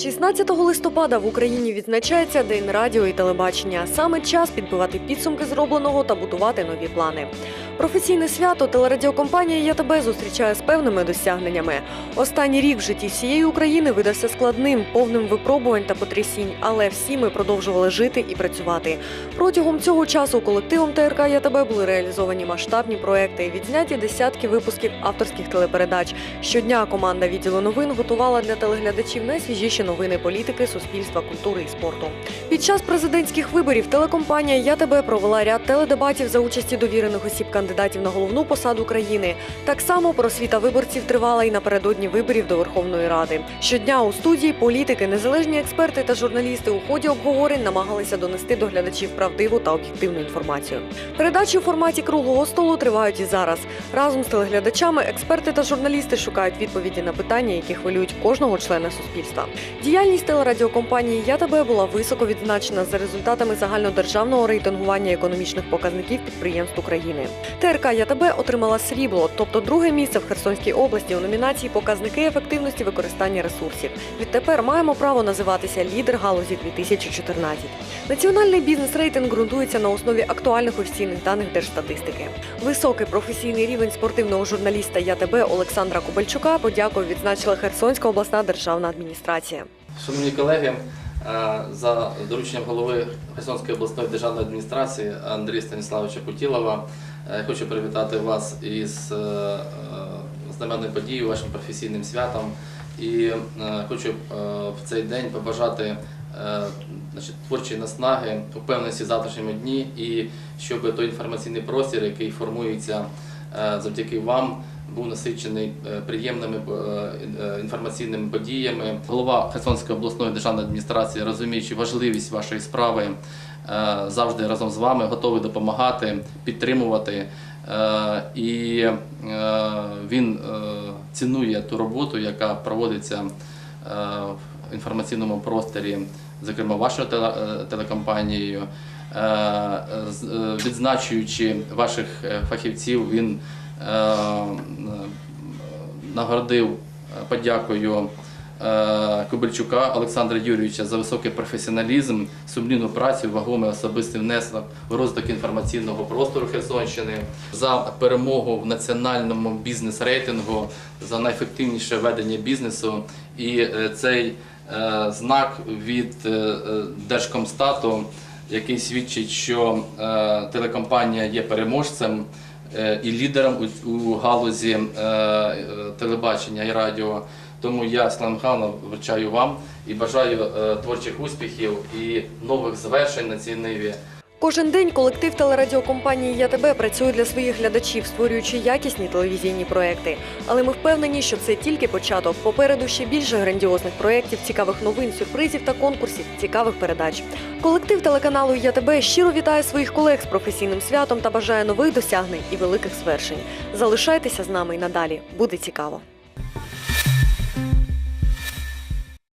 16 листопада в Україні відзначається День радіо і телебачення. Саме час підбивати підсумки зробленого та будувати нові плани. Професійне свято телерадіокомпанія «Я тебе» зустрічає з певними досягненнями. Останній рік в житті всієї України видався складним, повним випробувань та потрясінь, але всі ми продовжували жити і працювати. Протягом цього часу колективом ТРК «Я тебе» були реалізовані масштабні проекти, відзняті десятки випусків авторських телепередач. Щодня команда відділу новин готувала для телеглядачів найсвіжіші новини політики, суспільства, культури і спорту. Під час президентських виборів телекомпанія «Я тебе» провела ряд теледебатів за участі довірених осіб кандидатів на головну посаду країни. Так само просвіта виборців тривала і напередодні виборів до Верховної Ради. Щодня у студії політики, незалежні експерти та журналісти у ході обговорень намагалися донести до глядачів правдиву та об'єктивну інформацію. Передачі у форматі круглого столу тривають і зараз. Разом з телеглядачами експерти та журналісти шукають відповіді на питання, які хвилюють кожного члена суспільства. Діяльність телерадіокомпанії «Я тебе» була високо відзначена за результатами загальнодержавного рейтингування економічних показників підприємств України. ТРК «Я тебе» отримала срібло, тобто друге місце в Херсонській області у номінації Показники ефективності використання ресурсів. Відтепер маємо право називатися лідер галузі 2014. Національний бізнес-рейтинг ґрунтується на основі актуальних офіційних даних держстатистики. Високий професійний рівень спортивного журналіста «Я тебе» Олександра Кобальчука подякою відзначила Херсонська обласна державна адміністрація. Шановні колеги, за дорученням голови Херсонської обласної державної адміністрації Андрія Станіславовича Путілова е, хочу привітати вас із е, е, знаменною подією, вашим професійним святом. І е, хочу е, в цей день побажати е, значить, творчої наснаги, упевненості в завтрашньому дні і щоб той інформаційний простір, який формується е, завдяки вам, був насичений е, приємними е, е, інформаційними подіями. Голова Херсонської обласної державної адміністрації, розуміючи важливість вашої справи, завжди разом з вами готовий допомагати, підтримувати. І він цінує ту роботу, яка проводиться в інформаційному просторі, зокрема вашою телекомпанією. Відзначуючи ваших фахівців, він нагородив е, подякою е, Кобильчука Олександра Юрійовича за високий професіоналізм, сумлінну працю, вагомий особистий внесок у розвиток інформаційного простору Херсонщини, за перемогу в національному бізнес-рейтингу, за найефективніше ведення бізнесу. І е, цей е, знак від е, е, Держкомстату, який свідчить, що е, телекомпанія є переможцем е, і лідером у, галузі е, е, телебачення і радіо. Тому я, Михайловна, вручаю вам і бажаю е, творчих успіхів і нових звершень на цій ниві. Кожен день колектив телерадіокомпанії «Я тебе» працює для своїх глядачів, створюючи якісні телевізійні проекти. Але ми впевнені, що це тільки початок. Попереду ще більше грандіозних проєктів, цікавих новин, сюрпризів та конкурсів, цікавих передач. Колектив телеканалу «Я тебе» щиро вітає своїх колег з професійним святом та бажає нових досягнень і великих звершень. Залишайтеся з нами й надалі. Буде цікаво.